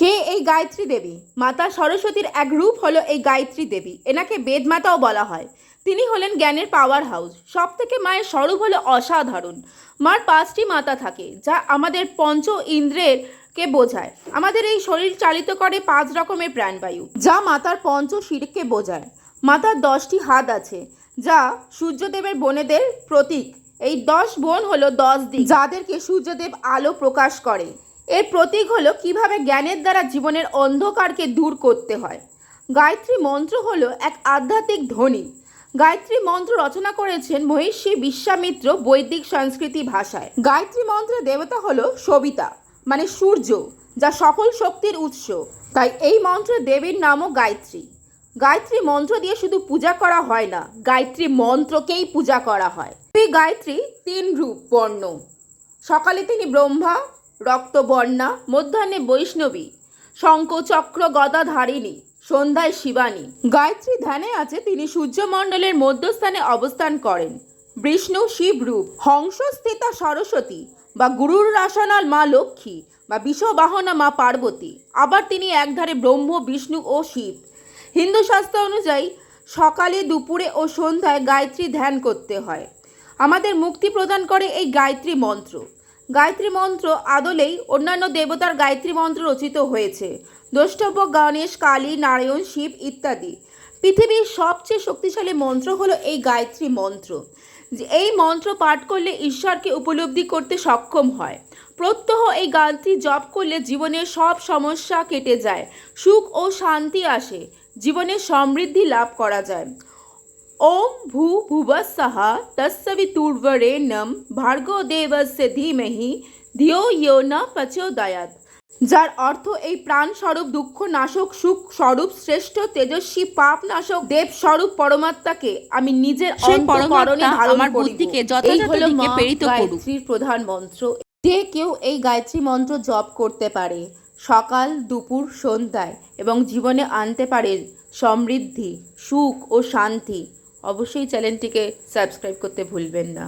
কে এই গায়ত্রী দেবী? মাতা সরস্বতীর এক রূপ হলো এই গায়ত্রী দেবী। এনাকে বেদমাতাও বলা হয়। তিনি হলেন জ্ঞানের পাওয়ার হাউস সব থেকে মায়ের স্বরূপ হলো অসাধারণ। মার পাঁচটি মাতা থাকে, যা আমাদের পঞ্চ ইন্দ্রের কে বোঝায়। আমাদের এই শরীর চালিত করে পাঁচ রকমের প্রাণবায়ু, যা মাতার পঞ্চ শিরকে বোঝায়। মাতার দশটি হাত আছে, যা সূর্যদেবের বোনেদের প্রতীক। এই দশ বোন হলো দশ দিক, যাদেরকে সূর্যদেব আলো প্রকাশ করে। এর প্রতীক হলো কীভাবে জ্ঞানের দ্বারা জীবনের অন্ধকারকে দূর করতে হয়। গায়ত্রী মন্ত্র হলো এক আধ্যাত্মিক ধ্বনি। গায়ত্রী মন্ত্র রচনা করেছেন মহিষী বিশ্বামিত্র বৈদিক সংস্কৃতি ভাষায়। গায়ত্রী মন্ত্রের দেবতা হলো সবিতা মানে সূর্য, যা সকল শক্তির উৎস। তাই এই মন্ত্রের দেবীর নামও গায়ত্রী। গায়ত্রী মন্ত্র দিয়ে শুধু পূজা করা হয় না, গায়ত্রী মন্ত্রকেই পূজা করা হয়। এই গায়ত্রী তিন রূপ বর্ণ। সকালে তিনি ব্রহ্মা রক্তবর্ণা, মধ্যাহ্নে বৈষ্ণবী শঙ্খ চক্র গদা ধারিণী সন্ধ্যায় শিবানী। গায়ত্রী ধ্যানে আছে তিনি সূর্যমণ্ডলের মধ্যস্থানে অবস্থান করেন। বিষ্ণু শিবরূপ, হংসস্থিতা সরস্বতী বা গুরুর রাসনাল মা লক্ষ্মী বা বিষবাহনা মা পার্বতী। আবার তিনি একধারে ব্রহ্ম, বিষ্ণু ও শিব। হিন্দু শাস্ত্র অনুযায়ী সকালে, দুপুরে ও সন্ধ্যায় গায়ত্রী ধ্যান করতে হয়। আমাদের মুক্তি প্রদান করে এই গায়ত্রী মন্ত্র। গায়ত্রী মন্ত্র আদলেই অন্যান্য দেবতার গায়ত্রী মন্ত্র রচিত হয়েছে। দ্রষ্টব্য গণেশ, কালী, নারায়ণ, শিব ইত্যাদি। পৃথিবীর সবচেয়ে শক্তিশালী মন্ত্র হলো এই গায়ত্রী মন্ত্র। এই মন্ত্র পাঠ করলে ঈশ্বরকে উপলব্ধি করতে সক্ষম হয়। প্রত্যহ এই গায়ত্রী জপ করলে জীবনের সব সমস্যা কেটে যায়, সুখ ও শান্তি আসে, জীবনে সমৃদ্ধি লাভ করা যায়। ওম ভূ ভুবস্সহ তস্সবিতুর্বরেণ্যম ভার্গো দেবস্য ধীমহি ধিও ইয়ো ন প্রচোদয়াৎ যার অর্থ এই প্রাণ স্বরূপ দুঃখ নাশক সুখ স্বরূপ শ্রেষ্ঠ তেজস্বী পাপ নাশক দেব স্বরূপ পরমাত্মাকে আমি নিজের অন্তঃকরণে আমার। বুদ্ধিকে যথাযথ দিকে প্রেরিত করুক। গায়ত্রীর প্রধান মন্ত্র যে কেউ এই গায়ত্রী মন্ত্র জপ করতে পারে সকাল দুপুর সন্ধ্যায় এবং জীবনে আনতে পারে সমৃদ্ধি সুখ ও শান্তি অবশ্যই চ্যানেলটিকে সাবস্ক্রাইব করতে ভুলবেন না।